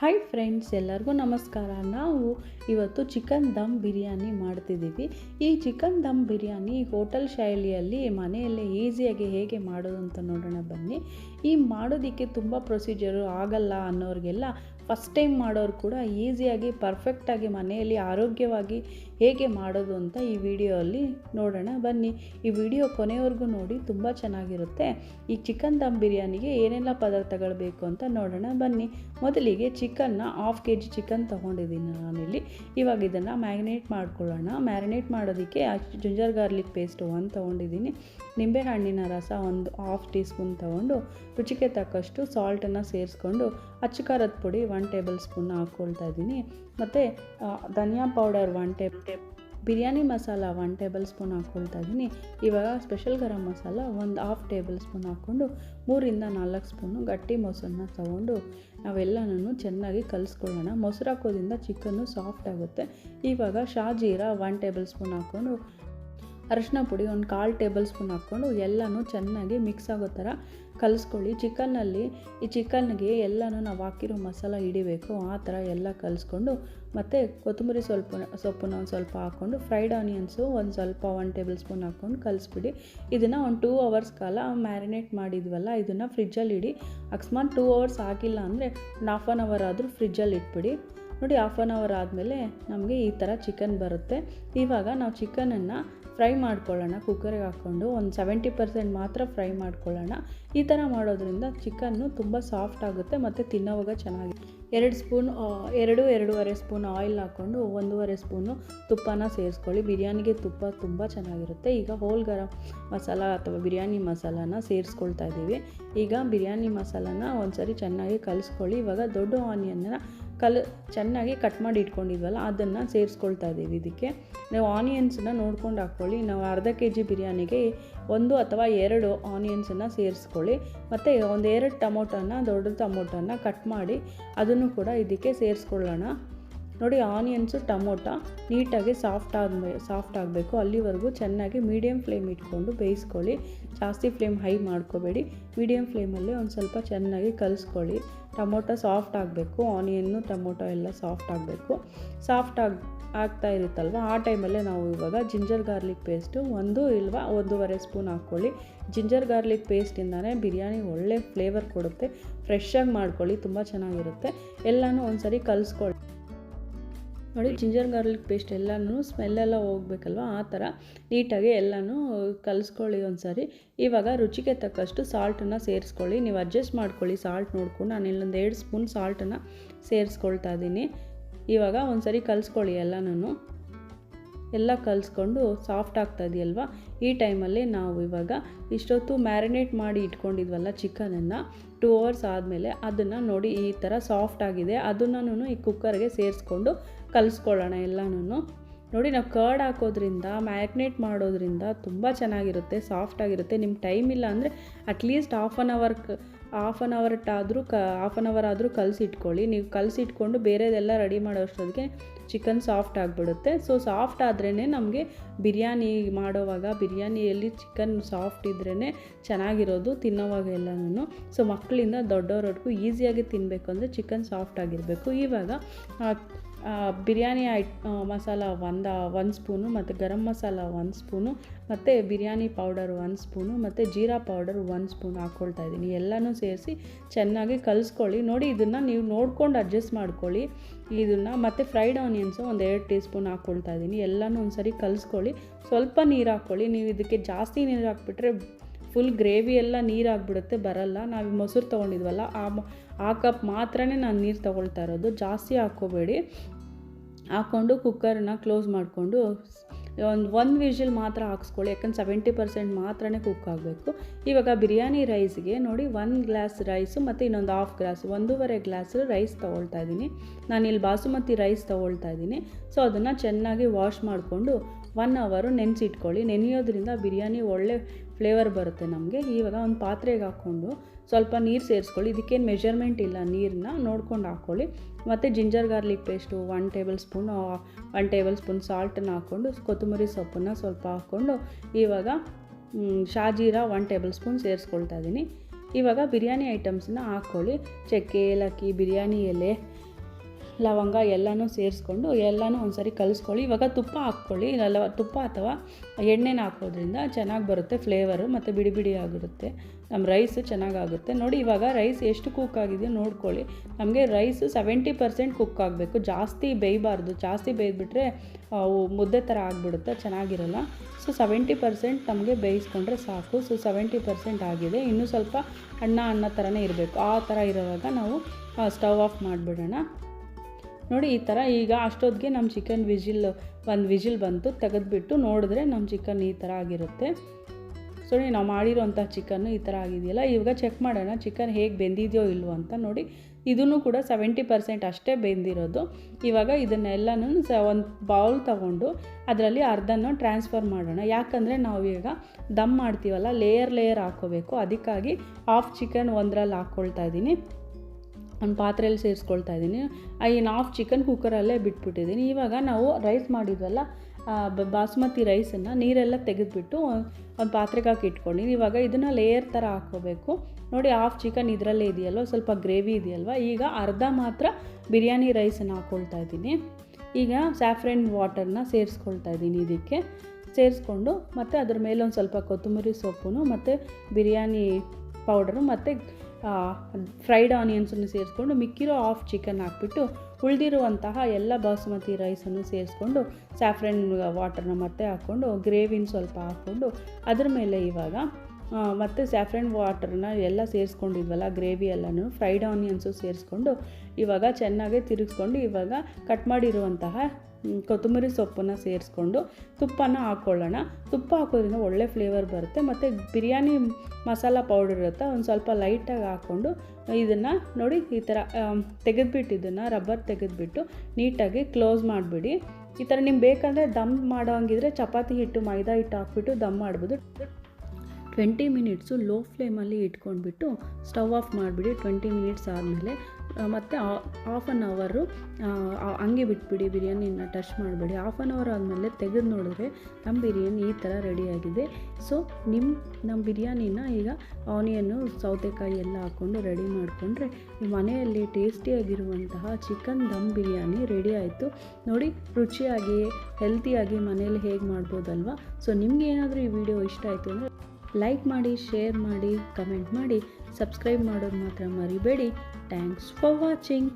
Hi friends ಎಲ್ಲರಿಗೂ ನಮಸ್ಕಾರ. ನಾವು ಇವತ್ತು ಚಿಕನ್ ದಮ್ ಬಿರಿಯಾನಿ ಮಾಡ್ತಿದ್ದೀವಿ. ಈ ಚಿಕನ್ ದಮ್ ಬಿರಿಯಾನಿ ಹೋಟೆಲ್ ಶೈಲಿಯಲ್ಲಿ ಮನೆಯಲ್ಲೇ ಈಸಿಯಾಗಿ ಹೇಗೆ ಮಾಡೋದು ಅಂತ ನೋಡೋಣ ಬನ್ನಿ. ಈ ಮಾಡೋದಕ್ಕೆ ತುಂಬ ಪ್ರೊಸೀಜರು ಆಗಲ್ಲ ಅನ್ನೋರಿಗೆಲ್ಲ ಫಸ್ಟ್ ಟೈಮ್ ಮಾಡೋರು ಕೂಡ ಈಸಿಯಾಗಿ ಪರ್ಫೆಕ್ಟಾಗಿ ಮನೆಯಲ್ಲಿ ಆರೋಗ್ಯವಾಗಿ ಹೇಗೆ ಮಾಡೋದು ಅಂತ ಈ ವಿಡಿಯೋಲ್ಲಿ ನೋಡೋಣ. ಬನ್ನಿ, ಈ ವಿಡಿಯೋ ಕೊನೆವರೆಗೂ ನೋಡಿ, ತುಂಬ ಚೆನ್ನಾಗಿರುತ್ತೆ. ಈ ಚಿಕನ್ ದಮ್ ಬಿರಿಯಾನಿಗೆ ಏನೆಲ್ಲ ಪದಾರ್ಥಗಳು ಬೇಕು ಅಂತ ನೋಡೋಣ. ಬನ್ನಿ, ಮೊದಲಿಗೆ ಚಿಕನ್ನ ಹಾಫ್ ಕೆ ಜಿ ಚಿಕನ್ ತೊಗೊಂಡಿದ್ದೀನಿ ನಾನಿಲ್ಲಿ. ಇವಾಗ ಇದನ್ನು ಮ್ಯಾರಿನೇಟ್ ಮಾಡ್ಕೊಳ್ಳೋಣ. ಮ್ಯಾರಿನೇಟ್ ಮಾಡೋದಕ್ಕೆ ಜಿಂಜರ್ ಗಾರ್ಲಿಕ್ ಪೇಸ್ಟ್ ಒಂದು ತೊಗೊಂಡಿದ್ದೀನಿ. ನಿಂಬೆಹಣ್ಣಿನ ರಸ ಒಂದು ಹಾಫ್ ಟೀ ಸ್ಪೂನ್ ತೊಗೊಂಡು ರುಚಿಗೆ ತಕ್ಕಷ್ಟು ಸಾಲ್ಟನ್ನು ಸೇರಿಸ್ಕೊಂಡು ಅಚ್ಚ ಖಾರದ ಪುಡಿ ಒನ್ ಟೇಬಲ್ ಸ್ಪೂನ್ ಹಾಕ್ಕೊಳ್ತಾ ಇದ್ದೀನಿ. ಮತ್ತು ಧನಿಯಾ powder one tab tab biryani masala one tablespoon ಇದ್ದೀನಿ. ಇವಾಗ ಸ್ಪೆಷಲ್ ಗರಂ ಮಸಾಲ ಒಂದು ಹಾಫ್ ಟೇಬಲ್ ಸ್ಪೂನ್ ಹಾಕ್ಕೊಂಡು ಮೂರಿಂದ ನಾಲ್ಕು ಸ್ಪೂನು ಗಟ್ಟಿ ಮೊಸರನ್ನ ತೊಗೊಂಡು ನಾವೆಲ್ಲನೂ ಚೆನ್ನಾಗಿ ಕಲಿಸ್ಕೊಳ್ಳೋಣ. ಮೊಸರು ಹಾಕೋದ್ರಿಂದ ಚಿಕನ್ನು ಸಾಫ್ಟ್ ಆಗುತ್ತೆ. ಇವಾಗ ಶಾಜೀರಾ ಒನ್ ಟೇಬಲ್ ಸ್ಪೂನ್ ಹಾಕ್ಕೊಂಡು ಅರಶಿನ ಪುಡಿ ಒಂದು ಕಾಲು ಟೇಬಲ್ ಸ್ಪೂನ್ ಹಾಕ್ಕೊಂಡು ಎಲ್ಲನೂ ಚೆನ್ನಾಗಿ ಮಿಕ್ಸ್ ಆಗೋ ಥರ ಕಲಿಸ್ಕೊಳ್ಳಿ. ಚಿಕನ್ನಲ್ಲಿ ಈ ಚಿಕನ್ಗೆ ಎಲ್ಲನೂ ನಾವು ಹಾಕಿರೋ ಮಸಾಲ ಹಿಡಿಬೇಕು. ಆ ಥರ ಎಲ್ಲ ಕಲಿಸ್ಕೊಂಡು ಮತ್ತು ಕೊತ್ತಂಬರಿ ಸ್ವಲ್ಪ ಸೊಪ್ಪನ್ನ ಒಂದು ಸ್ವಲ್ಪ ಹಾಕ್ಕೊಂಡು ಫ್ರೈಡ್ ಆನಿಯನ್ಸು ಒಂದು ಸ್ವಲ್ಪ ಒನ್ ಟೇಬಲ್ ಸ್ಪೂನ್ ಹಾಕ್ಕೊಂಡು ಕಲಿಸ್ಬಿಡಿ. ಇದನ್ನು ಒಂದು ಟೂ ಅವರ್ಸ್ ಕಾಲ ಮ್ಯಾರಿನೇಟ್ ಮಾಡಿದ್ವಲ್ಲ, ಇದನ್ನು ಫ್ರಿಜ್ಜಲ್ಲಿ ಇಡಿ. ಅಕಸ್ಮಾತ್ ಟೂ ಅವರ್ಸ್ ಆಗಿಲ್ಲ ಅಂದರೆ ಒಂದು ಹಾಫ್ ಆನ್ ಅವರ್ ಆದರೂ ಫ್ರಿಜ್ಜಲ್ಲಿ ಇಟ್ಬಿಡಿ. ನೋಡಿ ಹಾಫ್ ಆನ್ ಅವರ್ ಆದಮೇಲೆ ನಮಗೆ ಈ ಥರ ಚಿಕನ್ ಬರುತ್ತೆ. ಇವಾಗ ನಾವು ಚಿಕನನ್ನು ಫ್ರೈ ಮಾಡ್ಕೊಳ್ಳೋಣ, ಕುಕ್ಕರಿಗೆ ಹಾಕ್ಕೊಂಡು ಒಂದು ಸೆವೆಂಟಿ ಪರ್ಸೆಂಟ್ ಮಾತ್ರ ಫ್ರೈ ಮಾಡ್ಕೊಳ್ಳೋಣ. ಈ ಥರ ಮಾಡೋದ್ರಿಂದ ಚಿಕನ್ನು ತುಂಬ ಸಾಫ್ಟ್ ಆಗುತ್ತೆ ಮತ್ತು ತಿನ್ನೋವಾಗ ಚೆನ್ನಾಗಿ ಎರಡು ಸ್ಪೂನ್ ಎರಡು, ಎರಡೂವರೆ ಸ್ಪೂನ್ ಆಯಿಲ್ ಹಾಕ್ಕೊಂಡು ಒಂದೂವರೆ ಸ್ಪೂನು ತುಪ್ಪನ ಸೇರಿಸ್ಕೊಳ್ಳಿ. ಬಿರಿಯಾನಿಗೆ ತುಪ್ಪ ತುಂಬ ಚೆನ್ನಾಗಿರುತ್ತೆ. ಈಗ ಹೋಲ್ ಗರಂ ಮಸಾಲ ಅಥವಾ ಬಿರಿಯಾನಿ ಮಸಾಲಾನ ಸೇರಿಸ್ಕೊಳ್ತಾ ಇದ್ದೀವಿ. ಈಗ ಬಿರಿಯಾನಿ ಮಸಾಲಾನ ಒಂದ್ಸರಿ ಚೆನ್ನಾಗಿ ಕಲಿಸ್ಕೊಳ್ಳಿ. ಇವಾಗ ದೊಡ್ಡ ಆನಿಯನ್ನ ಕಲ್ ಚೆನ್ನಾಗಿ ಕಟ್ ಮಾಡಿ ಇಟ್ಕೊಂಡಿದ್ವಲ್ಲ, ಅದನ್ನು ಸೇರಿಸ್ಕೊಳ್ತಾ ಇದ್ದೀವಿ ಇದಕ್ಕೆ. ನಾವು ಆನಿಯನ್ಸನ್ನ ನೋಡ್ಕೊಂಡು ಹಾಕ್ಕೊಳ್ಳಿ. ನಾವು ಅರ್ಧ ಕೆ ಜಿ ಬಿರಿಯಾನಿಗೆ ಒಂದು ಅಥವಾ ಎರಡು ಆನಿಯನ್ಸನ್ನು ಸೇರಿಸ್ಕೊಳ್ಳಿ. ಮತ್ತು ಒಂದು ಎರಡು ಟೊಮೊಟೊನ, ದೊಡ್ಡ ಟೊಮೊಟೊನ ಕಟ್ ಮಾಡಿ ಅದನ್ನು ಕೂಡ ಇದಕ್ಕೆ ಸೇರಿಸ್ಕೊಳ್ಳೋಣ. ನೋಡಿ ಆನಿಯನ್ಸು, ಟೊಮೊಟೊ ನೀಟಾಗಿ ಸಾಫ್ಟ್ ಆದ್ಮೇ ಸಾಫ್ಟ್ ಆಗಬೇಕು. ಅಲ್ಲಿವರೆಗೂ ಚೆನ್ನಾಗಿ ಮೀಡಿಯಮ್ ಫ್ಲೇಮ್ ಇಟ್ಕೊಂಡು ಬೇಯಿಸ್ಕೊಳ್ಳಿ. ಜಾಸ್ತಿ ಫ್ಲೇಮ್ ಹೈ ಮಾಡ್ಕೋಬೇಡಿ. ಮೀಡಿಯಮ್ ಫ್ಲೇಮಲ್ಲಿ ಒಂದು ಸ್ವಲ್ಪ ಚೆನ್ನಾಗಿ ಕಲಿಸ್ಕೊಳ್ಳಿ. ಟೊಮೊಟೊ ಸಾಫ್ಟ್ ಆಗಬೇಕು. ಆನಿಯನ್ನು, ಟೊಮೊಟೊ ಎಲ್ಲ ಸಾಫ್ಟ್ ಆಗಬೇಕು. ಸಾಫ್ಟ್ ಆಗಿ, ಆಗ್ತಾ ಇರುತ್ತಲ್ವ? ಆ ಟೈಮಲ್ಲೇ ನಾವು ಇವಾಗ ಜಿಂಜರ್ ಗಾರ್ಲಿಕ್ ಪೇಸ್ಟು ಒಂದು ಇಲ್ವಾ ಒಂದೂವರೆ ಸ್ಪೂನ್ ಹಾಕ್ಕೊಳ್ಳಿ. ಜಿಂಜರ್ ಗಾರ್ಲಿಕ್ ಪೇಸ್ಟಿಂದನೇ ಬಿರಿಯಾನಿ ಒಳ್ಳೆ ಫ್ಲೇವರ್ ಕೊಡುತ್ತೆ. ಫ್ರೆಶ್ಶಾಗಿ ಮಾಡ್ಕೊಳ್ಳಿ, ತುಂಬ ಚೆನ್ನಾಗಿರುತ್ತೆ. ಎಲ್ಲನೂ ಒಂದ್ಸರಿ ಕಲಿಸ್ಕೊಳ್ಳಿ ನೋಡಿ ಜಿಂಜರ್ ಗಾರ್ಲಿಕ್ ಪೇಸ್ಟ್ ಎಲ್ಲನೂ ಸ್ಮೆಲ್ಲೆಲ್ಲ ಹೋಗ್ಬೇಕಲ್ವ? ಆ ಥರ ನೀಟಾಗಿ ಎಲ್ಲನೂ ಕಲಿಸ್ಕೊಳ್ಳಿ ಒಂದು ಸಾರಿ ಇವಾಗ ರುಚಿಗೆ ತಕ್ಕಷ್ಟು ಸಾಲ್ಟನ್ನು ಸೇರಿಸ್ಕೊಳ್ಳಿ. ನೀವು ಅಡ್ಜಸ್ಟ್ ಮಾಡ್ಕೊಳ್ಳಿ ಸಾಲ್ಟ್ ನೋಡ್ಕೊಂಡು. ನಾನು ಇಲ್ಲೊಂದು ಎರಡು ಸ್ಪೂನ್ ಸಾಲ್ಟನ್ನು ಸೇರಿಸ್ಕೊಳ್ತಾ ಇದ್ದೀನಿ. ಇವಾಗ ಒಂದು ಸರಿ ಕಲಿಸ್ಕೊಳ್ಳಿ ಎಲ್ಲನೂ ಎಲ್ಲ ಕಲಿಸ್ಕೊಂಡು ಸಾಫ್ಟ್ ಆಗ್ತಾ ಇದೆಯಲ್ವ? ಈ ಟೈಮಲ್ಲಿ ನಾವು ಇವಾಗ ಇಷ್ಟೊತ್ತು ಮ್ಯಾರಿನೇಟ್ ಮಾಡಿ ಇಟ್ಕೊಂಡಿದ್ವಲ್ಲ ಚಿಕನನ್ನು ಟೂ ಅವರ್ಸ್ ಆದಮೇಲೆ ಅದನ್ನು ನೋಡಿ ಈ ಥರ ಸಾಫ್ಟ್ ಆಗಿದೆ. ಅದನ್ನು ಈ ಕುಕ್ಕರ್ಗೆ ಸೇರಿಸ್ಕೊಂಡು ಕಲಿಸ್ಕೊಳ್ಳೋಣ ಎಲ್ಲನೂ ನೋಡಿ ನಾವು ಕರ್ಡ್ ಹಾಕೋದ್ರಿಂದ ಮ್ಯಾರಿನೇಟ್ ಮಾಡೋದ್ರಿಂದ ತುಂಬ ಚೆನ್ನಾಗಿರುತ್ತೆ ಸಾಫ್ಟ್ ಆಗಿರುತ್ತೆ. ನಿಮ್ಗೆ ಟೈಮ್ ಇಲ್ಲ ಅಂದರೆ at least half an hour half an hour ಆದರೂ ಕ ಹಾಫ್ ಆನ್ ಅವರ್ ಆದರೂ ಕಲಸಿಟ್ಕೊಳ್ಳಿ. ನೀವು ಕಲಸಿಟ್ಕೊಂಡು ಬೇರೆದೆಲ್ಲ ರೆಡಿ ಮಾಡೋ ಅಷ್ಟೊತ್ತಿಗೆ ಚಿಕನ್ ಸಾಫ್ಟ್ ಆಗಿಬಿಡುತ್ತೆ. ಸೊ ಸಾಫ್ಟ್ ಆದ್ರೇ ನಮಗೆ ಬಿರಿಯಾನಿ ಮಾಡೋವಾಗ ಬಿರಿಯಾನಿಯಲ್ಲಿ ಚಿಕನ್ ಸಾಫ್ಟ್ ಇದ್ರೇ ಚೆನ್ನಾಗಿರೋದು, ತಿನ್ನೋವಾಗ ಎಲ್ಲನೂ ಸೊ ಮಕ್ಕಳಿಂದ ದೊಡ್ಡವರವರೆಗೂ ಈಸಿಯಾಗಿ ತಿನ್ನಬೇಕು ಅಂದರೆ ಚಿಕನ್ ಸಾಫ್ಟ್ ಆಗಿರಬೇಕು. ಇವಾಗ ಬಿರಿಯಾನಿ ಐ ಮಸಾಲ ಒಂದು ಒಂದು ಸ್ಪೂನು, ಮತ್ತು ಗರಂ ಮಸಾಲ ಒಂದು ಸ್ಪೂನು, ಮತ್ತು ಬಿರಿಯಾನಿ ಪೌಡರ್ ಒಂದು ಸ್ಪೂನು, ಮತ್ತು ಜೀರಾ ಪೌಡರ್ ಒಂದು ಸ್ಪೂನ್ ಹಾಕ್ಕೊಳ್ತಾ ಇದ್ದೀನಿ. ಎಲ್ಲನೂ ಸೇರಿಸಿ ಚೆನ್ನಾಗಿ ಕಲಿಸ್ಕೊಳ್ಳಿ. ನೋಡಿ, ಇದನ್ನು ನೀವು ನೋಡ್ಕೊಂಡು ಅಡ್ಜಸ್ಟ್ ಮಾಡ್ಕೊಳ್ಳಿ. ಇದನ್ನು ಮತ್ತು ಫ್ರೈಡ್ ಆನಿಯನ್ಸು ಒಂದು ಎರಡು ಟೀ ಸ್ಪೂನ್ ಹಾಕ್ಕೊಳ್ತಾ ಇದ್ದೀನಿ. ಎಲ್ಲನೂ ಒಂದು ಸರಿ ಕಲಿಸ್ಕೊಳ್ಳಿ. ಸ್ವಲ್ಪ ನೀರು ಹಾಕ್ಕೊಳ್ಳಿ. ನೀವು ಇದಕ್ಕೆ ಜಾಸ್ತಿ ನೀರು ಹಾಕ್ಬಿಟ್ರೆ ಫುಲ್ ಗ್ರೇವಿ ಎಲ್ಲ ನೀರು ಆಗಿಬಿಡುತ್ತೆ, ಬರಲ್ಲ. ನಾವು ಮೊಸರು ತೊಗೊಂಡಿದ್ವಲ್ಲ, ಆ ಆ ಕಪ್ ಮಾತ್ರನೇ ನಾನು ನೀರು ತಗೊಳ್ತಾ ಇರೋದು. ಜಾಸ್ತಿ ಹಾಕ್ಕೋಬೇಡಿ. ಹಾಕ್ಕೊಂಡು ಕುಕ್ಕರ್ನ ಕ್ಲೋಸ್ ಮಾಡಿಕೊಂಡು ಒಂದು ಒಂದು ವಿಷಲ್ ಮಾತ್ರ ಹಾಕ್ಸ್ಕೊಳ್ಳಿ. ಯಾಕಂದ್ರೆ ಸೆವೆಂಟಿ ಪರ್ಸೆಂಟ್ ಮಾತ್ರನೇ ಕುಕ್ ಆಗಬೇಕು. ಇವಾಗ ಬಿರಿಯಾನಿ ರೈಸ್ಗೆ ನೋಡಿ ಒಂದು ಗ್ಲಾಸ್ ರೈಸು ಮತ್ತು ಇನ್ನೊಂದು ಹಾಫ್ ಗ್ಲಾಸ್ ಒಂದೂವರೆ ಗ್ಲಾಸ್ ರೈಸ್ ತೊಗೊಳ್ತಾ ಇದ್ದೀನಿ. ನಾನು ಇಲ್ಲಿ ಬಾಸುಮತಿ ರೈಸ್ ತೊಗೊಳ್ತಾ ಇದ್ದೀನಿ. ಸೊ ಅದನ್ನು ಚೆನ್ನಾಗಿ ವಾಶ್ ಮಾಡಿಕೊಂಡು ಒನ್ ಅವರು ನೆನೆಸಿಟ್ಕೊಳ್ಳಿ. ನೆನೆಯೋದ್ರಿಂದ ಬಿರಿಯಾನಿ ಒಳ್ಳೆ ಫ್ಲೇವರ್ ಬರುತ್ತೆ ನಮಗೆ. ಇವಾಗ ಒಂದು ಪಾತ್ರೆಗೆ ಹಾಕ್ಕೊಂಡು ಸ್ವಲ್ಪ ನೀರು ಸೇರಿಸ್ಕೊಳ್ಳಿ. ಇದಕ್ಕೇನು ಮೆಷರ್ಮೆಂಟ್ ಇಲ್ಲ. ನೀರನ್ನ ನೋಡ್ಕೊಂಡು ಹಾಕ್ಕೊಳ್ಳಿ ಮತ್ತು ginger garlic paste one tablespoon one tablespoon ಸಾಲ್ಟನ್ನು ಹಾಕ್ಕೊಂಡು ಕೊತ್ತಂಬರಿ ಸೊಪ್ಪನ್ನು ಸ್ವಲ್ಪ ಹಾಕ್ಕೊಂಡು ಇವಾಗ ಶಾಜೀರ ಒನ್ ಟೇಬಲ್ ಸ್ಪೂನ್ ಸೇರಿಸ್ಕೊಳ್ತಾ ಇದ್ದೀನಿ ಇವಾಗ ಬಿರಿಯಾನಿ ಐಟಮ್ಸನ್ನ ಹಾಕ್ಕೊಳ್ಳಿ ಚಕ್ಕೆ, ಏಲಕ್ಕಿ, ಬಿರಿಯಾನಿ ಎಲೆ ಲವಂಗ ಎಲ್ಲನೂ ಸೇರಿಸ್ಕೊಂಡು ಎಲ್ಲನೂ ಒಂದ್ಸರಿ ಕಲಿಸ್ಕೊಳ್ಳಿ. ಇವಾಗ ತುಪ್ಪ ಹಾಕ್ಕೊಳ್ಳಿ. ಇಲ್ಲ ತುಪ್ಪ ಅಥವಾ ಎಣ್ಣೆನ ಹಾಕೋದ್ರಿಂದ ಚೆನ್ನಾಗಿ ಬರುತ್ತೆ ಫ್ಲೇವರು ಮತ್ತು ಬಿಡಿ ಬಿಡಿ ಆಗಿರುತ್ತೆ. ನಮ್ಮ ರೈಸ್ ಚೆನ್ನಾಗಾಗುತ್ತೆ. ನೋಡಿ ಇವಾಗ ರೈಸ್ ಎಷ್ಟು ಕುಕ್ ಆಗಿದೆಯೋ ನೋಡ್ಕೊಳ್ಳಿ. ನಮಗೆ ರೈಸ್ ಸೆವೆಂಟಿ ಪರ್ಸೆಂಟ್ ಕುಕ್ ಆಗಬೇಕು. ಜಾಸ್ತಿ ಬೇಯಬಾರ್ದು. ಜಾಸ್ತಿ ಬೇಯ್ದುಬಿಟ್ರೆ ಮುದ್ದೆ ಥರ ಆಗಿಬಿಡುತ್ತೆ. ಚೆನ್ನಾಗಿರಲ್ಲ. ಸೊ ಸೆವೆಂಟಿ ಪರ್ಸೆಂಟ್ ನಮಗೆ ಬೇಯಿಸ್ಕೊಂಡ್ರೆ ಸಾಕು. ಸೊ ಸೆವೆಂಟಿ ಪರ್ಸೆಂಟ್ ಆಗಿದೆ. ಇನ್ನೂ ಸ್ವಲ್ಪ ಅಣ್ಣ ಅನ್ನ ಥರನೇ ಇರಬೇಕು. ಆ ಥರ ಇರೋವಾಗ ನಾವು ಸ್ಟವ್ ಆಫ್ ಮಾಡಿಬಿಡೋಣ. ನೋಡಿ ಈ ಥರ ಈಗ ಅಷ್ಟೊತ್ತಿಗೆ ನಮ್ಮ ಚಿಕನ್ ವಿಜಿಲ್, ಒಂದು ವಿಜಿಲ್ ಬಂತು, ತೆಗೆದುಬಿಟ್ಟು ನೋಡಿದ್ರೆ ನಮ್ಮ ಚಿಕನ್ ಈ ಥರ ಆಗಿರುತ್ತೆ. ಸೊ ನಾವು ಮಾಡಿರೋಂಥ ಚಿಕನ್ನು ಈ ಥರ ಆಗಿದೆಯಲ್ಲ, ಇವಾಗ ಚೆಕ್ ಮಾಡೋಣ, ಚಿಕನ್ ಹೇಗೆ ಬೆಂದಿದೆಯೋ ಇಲ್ವೋ ಅಂತ ನೋಡಿ. ಇದನ್ನು ಕೂಡ ಸೆವೆಂಟಿ ಪರ್ಸೆಂಟ್ ಅಷ್ಟೇ ಬೆಂದಿರೋದು. ಇವಾಗ ಇದನ್ನೆಲ್ಲನೂ ಸ, ಒಂದು ಬೌಲ್ ತಗೊಂಡು ಅದರಲ್ಲಿ ಅರ್ಧನ ಟ್ರಾನ್ಸ್ಫರ್ ಮಾಡೋಣ. ಯಾಕಂದರೆ ನಾವು ಈಗ ದಮ್ ಮಾಡ್ತೀವಲ್ಲ ಲೇಯರ್ ಲೇಯರ್ ಹಾಕೋಬೇಕು. ಅದಕ್ಕಾಗಿ ಹಾಫ್ ಚಿಕನ್ ಒಂದರಲ್ಲಿ ಹಾಕ್ಕೊಳ್ತಾ ಇದ್ದೀನಿ. ಒಂದು ಪಾತ್ರೆಯಲ್ಲಿ ಸೇರಿಸ್ಕೊಳ್ತಾ ಇದ್ದೀನಿ. ಇನ್ನು ಹಾಫ್ ಚಿಕನ್ ಕುಕ್ಕರಲ್ಲೇ ಬಿಟ್ಬಿಟ್ಟಿದ್ದೀನಿ. ಇವಾಗ ನಾವು ರೈಸ್ ಮಾಡಿದ್ವಲ್ಲ ಬಾಸುಮತಿ ರೈಸನ್ನು ನೀರೆಲ್ಲ ತೆಗೆದುಬಿಟ್ಟು ಒಂದು ಪಾತ್ರೆಗೆ ಹಾಕಿ ಇಟ್ಕೊಂಡಿದ್ದೀನಿ. ಇವಾಗ ಇದನ್ನು ಲೇಯರ್ ಥರ ಹಾಕ್ಕೋಬೇಕು. ನೋಡಿ ಹಾಫ್ ಚಿಕನ್ ಇದರಲ್ಲೇ ಇದೆಯಲ್ವ, ಸ್ವಲ್ಪ ಗ್ರೇವಿ ಇದೆಯಲ್ವ, ಈಗ ಅರ್ಧ ಮಾತ್ರ ಬಿರಿಯಾನಿ ರೈಸನ್ನು ಹಾಕ್ಕೊಳ್ತಾ ಇದ್ದೀನಿ. ಈಗ ಸ್ಯಾಫ್ರನ್ ವಾಟರ್ನ ಸೇರಿಸ್ಕೊಳ್ತಾ ಇದ್ದೀನಿ ಇದಕ್ಕೆ. ಸೇರಿಸ್ಕೊಂಡು ಮತ್ತು ಅದ್ರ ಮೇಲೆ ಒಂದು ಸ್ವಲ್ಪ ಕೊತ್ತಂಬರಿ ಸೊಪ್ಪು ಮತ್ತು ಬಿರಿಯಾನಿ ಪೌಡರು ಮತ್ತು ಫ್ರೈಡ್ ಆನಿಯನ್ಸನ್ನು ಸೇರಿಸ್ಕೊಂಡು ಮಿಕ್ಕಿರೋ ಆಫ್ ಚಿಕನ್ ಹಾಕ್ಬಿಟ್ಟು ಉಳಿದಿರುವಂತಹ ಎಲ್ಲ ಬಾಸುಮತಿ ರೈಸನ್ನು ಸೇರಿಸ್ಕೊಂಡು ಸ್ಯಾಫ್ರನ್ ವಾಟರ್ನ ಮತ್ತೆ ಹಾಕ್ಕೊಂಡು ಗ್ರೇವಿನ ಸ್ವಲ್ಪ ಹಾಕ್ಕೊಂಡು ಅದ್ರ ಮೇಲೆ ಇವಾಗ ಮತ್ತು ಸ್ಯಾಫ್ರನ್ ವಾಟರ್ನ ಎಲ್ಲ ಸೇರಿಸ್ಕೊಂಡಿದ್ವಲ್ಲ ಗ್ರೇವಿ ಎಲ್ಲನೂ ಫ್ರೈಡ್ ಆನಿಯನ್ಸು ಸೇರಿಸ್ಕೊಂಡು ಇವಾಗ ಚೆನ್ನಾಗಿ ತಿರುಗಿಸ್ಕೊಂಡು ಇವಾಗ ಕಟ್ ಮಾಡಿರುವಂತಹ ಕೊತ್ತಂಬರಿ ಸೊಪ್ಪನ್ನು ಸೇರಿಸ್ಕೊಂಡು ತುಪ್ಪನ ಹಾಕ್ಕೊಳ್ಳೋಣ ತುಪ್ಪ ಹಾಕೋದ್ರಿಂದ ಒಳ್ಳೆ ಫ್ಲೇವರ್ ಬರುತ್ತೆ. ಮತ್ತು ಬಿರಿಯಾನಿ ಮಸಾಲ ಪೌಡರ್ ಇರುತ್ತೆ, ಒಂದು ಸ್ವಲ್ಪ ಲೈಟಾಗಿ ಹಾಕ್ಕೊಂಡು ಇದನ್ನು ನೋಡಿ ಈ ಥರ ತೆಗೆದುಬಿಟ್ಟು ಇದನ್ನು ರಬ್ಬರ್ ತೆಗೆದುಬಿಟ್ಟು ನೀಟಾಗಿ ಕ್ಲೋಸ್ ಮಾಡಿಬಿಡಿ. ಈ ಥರ ನಿಮ್ಗೆ ಬೇಕಂದರೆ ದಮ್ ಮಾಡೋ ಹಂಗಿದ್ರೆ ಚಪಾತಿ ಹಿಟ್ಟು, ಮೈದಾ ಹಿಟ್ಟು ಹಾಕ್ಬಿಟ್ಟು ದಮ್ ಮಾಡ್ಬೋದು. ಟ್ವೆಂಟಿ ಮಿನಿಟ್ಸು ಲೋ ಫ್ಲೇಮಲ್ಲಿ ಇಟ್ಕೊಂಡ್ಬಿಟ್ಟು ಸ್ಟವ್ ಆಫ್ ಮಾಡಿಬಿಡಿ ಟ್ವೆಂಟಿ ಮಿನಿಟ್ಸ್ ಆದಮೇಲೆ ಮತ್ತು ಹಾಫ್ ಆನ್ ಅವರು ಹಂಗೆ ಬಿಟ್ಬಿಡಿ ಬಿರಿಯಾನಿನ ಟಚ್ ಮಾಡಬೇಡಿ. ಹಾಫ್ ಆನ್ ಅವರ್ ಆದಮೇಲೆ ತೆಗೆದು ನೋಡಿದ್ರೆ ನಮ್ಮ ಬಿರಿಯಾನಿ ಈ ಥರ ರೆಡಿಯಾಗಿದೆ ಸೊ ನಿಮ್ಮ ನಮ್ಮ ಬಿರಿಯಾನಿನ ಈಗ ಆನಿಯನ್ನು ಸೌತೆಕಾಯಿ ಎಲ್ಲ ಹಾಕ್ಕೊಂಡು ರೆಡಿ ಮಾಡಿಕೊಂಡ್ರೆ ಮನೆಯಲ್ಲಿ ಟೇಸ್ಟಿಯಾಗಿರುವಂತಹ ಚಿಕನ್ ದಮ್ ಬಿರಿಯಾನಿ ರೆಡಿ ಆಯಿತು. ನೋಡಿ, ರುಚಿಯಾಗಿ ಹೆಲ್ತಿಯಾಗಿ ಮನೆಯಲ್ಲಿ ಹೇಗೆ ಮಾಡ್ಬೋದಲ್ವಾ? ಸೊ ನಿಮ್ಗೆ ಏನಾದರೂ ಈ ವಿಡಿಯೋ ಇಷ್ಟ ಆಯಿತು ಅಂದರೆ ಲೈಕ್ ಮಾಡಿ ಶೇರ್ ಮಾಡಿ ಕಮೆಂಟ್ ಮಾಡಿ ಸಬ್ಸ್ಕ್ರೈಬ್ ಮಾಡೋದು ಮಾತ್ರ ಮರಿಬೇಡಿ. Thanks for watching